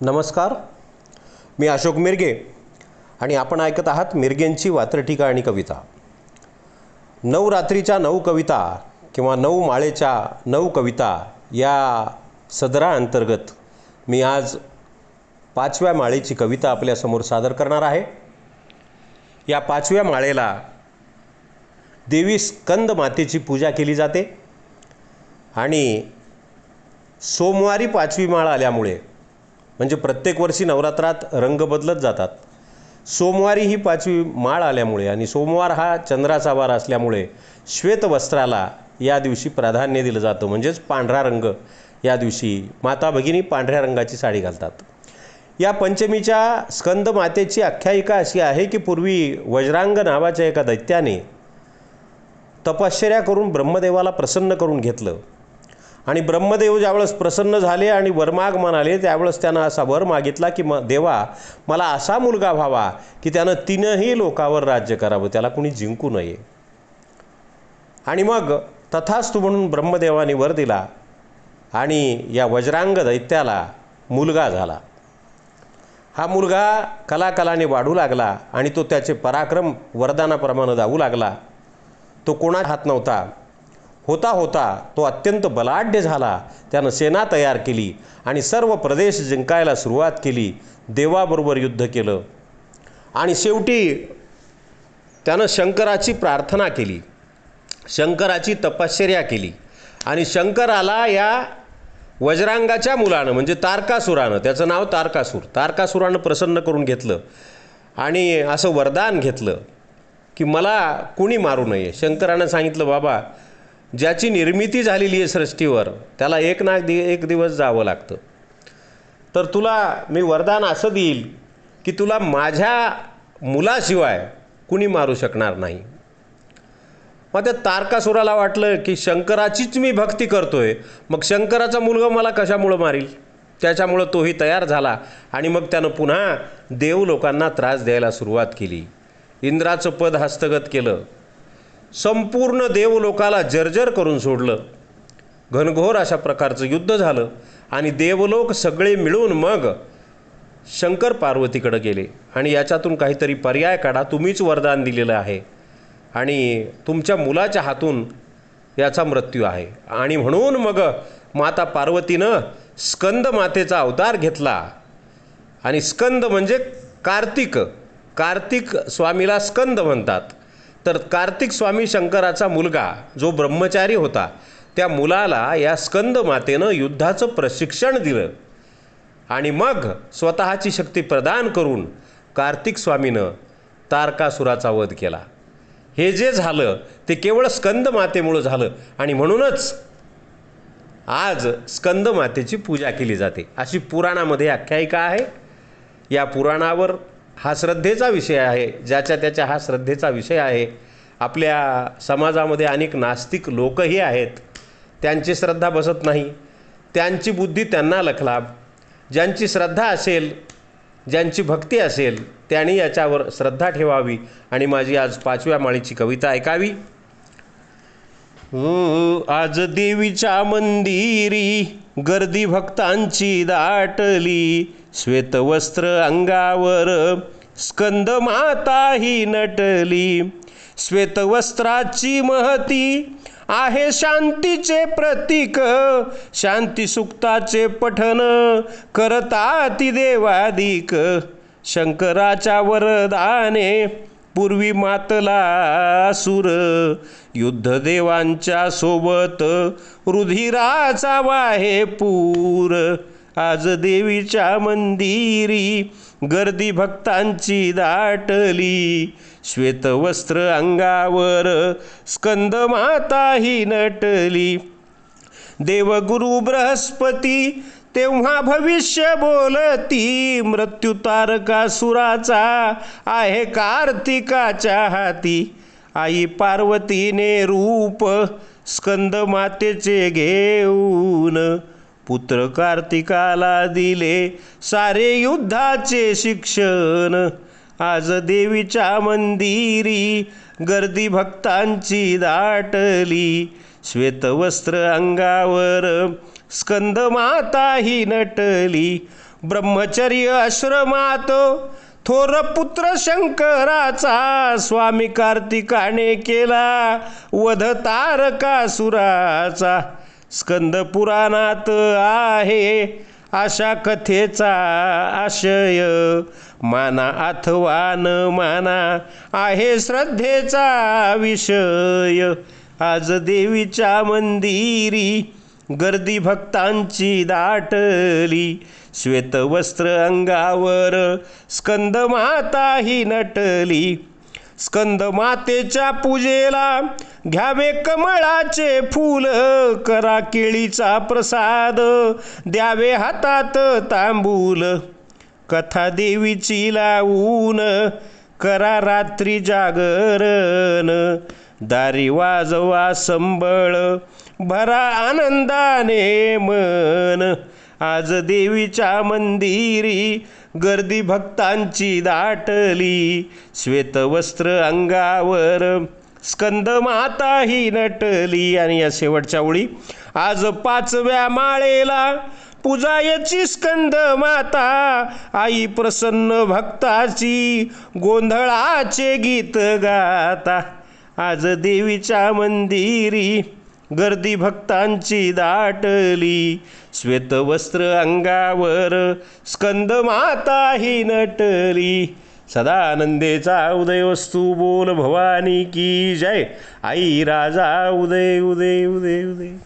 नमस्कार. मी अशोक मिरगे आणि आपण ऐकत आहात मिरगेंची वात्रठिका आणि कविता. नऊ रात्रीच्या नऊ कविता किंवा नऊ माळेच्या नऊ कविता या सदराअंतर्गत मी आज पाचव्या माळेची कविता आपल्यासमोर सादर करणार आहे. या पाचव्या माळेला देवी स्कंद मातेची पूजा केली जाते आणि सोमवारी पाचवी माळ आल्यामुळे म्हणजे प्रत्येक वर्षी नवरात्रात रंग बदलत जातात. सोमवारी ही पाचवी माळ आल्यामुळे आणि सोमवार हा चंद्राचा वार असल्यामुळे श्वेतवस्त्राला या दिवशी प्राधान्य दिलं जातं. म्हणजेच पांढरा रंग या दिवशी माता भगिनी पांढऱ्या रंगाची साडी घालतात. या पंचमीच्या स्कंद मातेची आख्यायिका अशी आहे की पूर्वी वज्रांग नावाच्या एका दैत्याने तपश्चर्या करून ब्रह्मदेवाला प्रसन्न करून घेतलं. आणि ब्रह्मदेव ज्यावेळेस प्रसन्न झाले आणि वरमाग म्हणाले त्यावेळेस त्यानं असा वर मागितला की म देवा मला असा मुलगा व्हावा की त्यानं तीनही लोकावर राज्य करावं त्याला कुणी जिंकू नये. आणि मग तथास्तू म्हणून ब्रह्मदेवाने वर दिला आणि या वज्रांग दैत्याला मुलगा झाला. हा मुलगा कलाकलाने वाढू लागला आणि तो त्याचे पराक्रम वरदानाप्रमाणे जाऊ लागला. तो कोणा हात नव्हता? होता होता तो अत्यंत बलाढ्य झाला. त्यानं सेना तयार केली आणि सर्व प्रदेश जिंकायला सुरुवात केली. देवाबरोबर युद्ध केलं. आणि शेवटी त्यानं शंकराची प्रार्थना केली. शंकराची तपश्चर्या केली. आणि शंकराला या वज्रांगाच्या मुलानं म्हणजे तारकासुरानं. त्याचं नाव तारकासूर. तारकासुरानं प्रसन्न करून घेतलं. आणि असं वरदान घेतलं की मला कुणी मारू नये. शंकरानं सांगितलं बाबा ज्याची निर्मिती झालेली आहे सृष्टीवर त्याला एक ना दि एक दिवस जावं लागतं. तर तुला मी वरदान असं देईल की तुला माझ्या मुलाशिवाय कुणी मारू शकणार नाही. मग त्या तारकासुराला वाटलं की शंकराचीच मी भक्ती करतोय. मग शंकराचा मुलगा मला कशामुळं मारील? त्याच्यामुळं तोही तयार झाला आणि मग त्यानं पुन्हा देव लोकांना त्रास द्यायला सुरुवात केली. इंद्राचं पद हस्तगत केलं. संपूर्ण देवलोकाला जर्जर करून सोडलं. घनघोर अशा प्रकारचं युद्ध झालं आणि देवलोक सगळे मिळून मग शंकर पार्वतीकडे गेले. आणि याच्यातून काहीतरी पर्याय काढा तुम्हीच वरदान दिलेलं आहे. आणि तुमच्या मुलाच्या हातून याचा मृत्यू आहे. आणि म्हणून मग माता पार्वतीनं स्कंद मातेचा अवतार घेतला. आणि स्कंद म्हणजे कार्तिक. कार्तिक स्वामीला स्कंद म्हणतात. तर कार्तिक स्वामी शंकराचा मुलगा जो ब्रह्मचारी होता त्या मुलाला या स्कंद मातेनं युद्धाचं प्रशिक्षण दिलं. आणि मग स्वतःची शक्ती प्रदान करून कार्तिक स्वामीनं तारकासुराचा वध केला. हे जे झालं ते केवळ स्कंद मातेमुळं झालं. आणि म्हणूनच आज स्कंद मातेची पूजा केली जाते. अशी पुराणामध्ये आख्यायिका आहे. या पुराणावर हा श्रद्धेचा विषय आहे ज्याच्या त्याच्या हा श्रद्धेचा विषय आहे. आपल्या समाजामध्ये अनेक नास्तिक लोकही आहेत त्यांची श्रद्धा बसत नाही. त्यांची बुद्धी त्यांना लखलाब. ज्यांची श्रद्धा असेल ज्यांची भक्ती असेल त्यांनी याच्यावर श्रद्धा ठेवावी. आणि माझी आज पाचव्या माळीची कविता ऐकावी. आज देवीच्या मंदिरी गर्दी भक्तांची दाटली. श्वेतवस्त्र अंगावर स्कंद माता ही नटली. श्वेतवस्त्राची महती आहे शांतीचे प्रतीक. शांती सुक्ताचे पठन करता ती देवादिक. शंकराच्या वरदाने पूर्वी मातला असुर युद्धदेवांच्या सोबत रुधिराचा वाहे पूर. आज देवीच्या मंदिरी गर्दी भक्तांची दाटली. श्वेतवस्त्र अंगावर स्कंद माता ही नटली. देवगुरु बृहस्पती तेव्हा भविष्य बोलती मृत्यू तारकासुराचा आहे कार्तिकाच्या हाती. आई पार्वतीने रूप स्कंद मातेचे घेऊन पुत्र कार्तिकाला दिले सारे युद्धाचे शिक्षण. आज देवीच्या मंदिरी गर्दी भक्तांची दाटली. श्वेतवस्त्र अंगावर स्कंद माता ही नटली. ब्रह्मचर्य आश्रमात थोर पुत्र शंकराचा स्वामी कार्तिकाने केला वध तारकासुराचा. स्कंद पुराणात आहे अशा कथेचा आशय. माना अथवा न माना आहे श्रद्धेचा विषय. आज देवीच्या मंदिरी गर्दी भक्तांची दाटली. श्वेतवस्त्र अंगावर स्कंद माता ही नटली. स्कंद मातेच्या पूजेला घ्यावे कमळाचे फूल करा केळीचा प्रसाद द्यावे हातात तांबूल. कथा देवीची लावून करा रात्री जागरण. दारी वाजवा संबळ भरा आनंदाने मन. आज देवीच्या मंदिरी गर्दी भक्तांची दाटली. श्वेतवस्त्र अंगावर स्कंद माता ही नटली. आणि या शेवटच्या ओळी आज पाचव्या माळेला पूजायची स्कंद माता. आई प्रसन्न भक्ताची गोंधळाचे गीत गाता. आज देवीच्या मंदिरी गर्दी भक्तांची दाटली. श्वेतवस्त्र अंगावर स्कंद माता ही नटली. सदानंदेचा उदय वस्तू बोल भवानी की जय. आई राजा उदय उदय उदय उदय.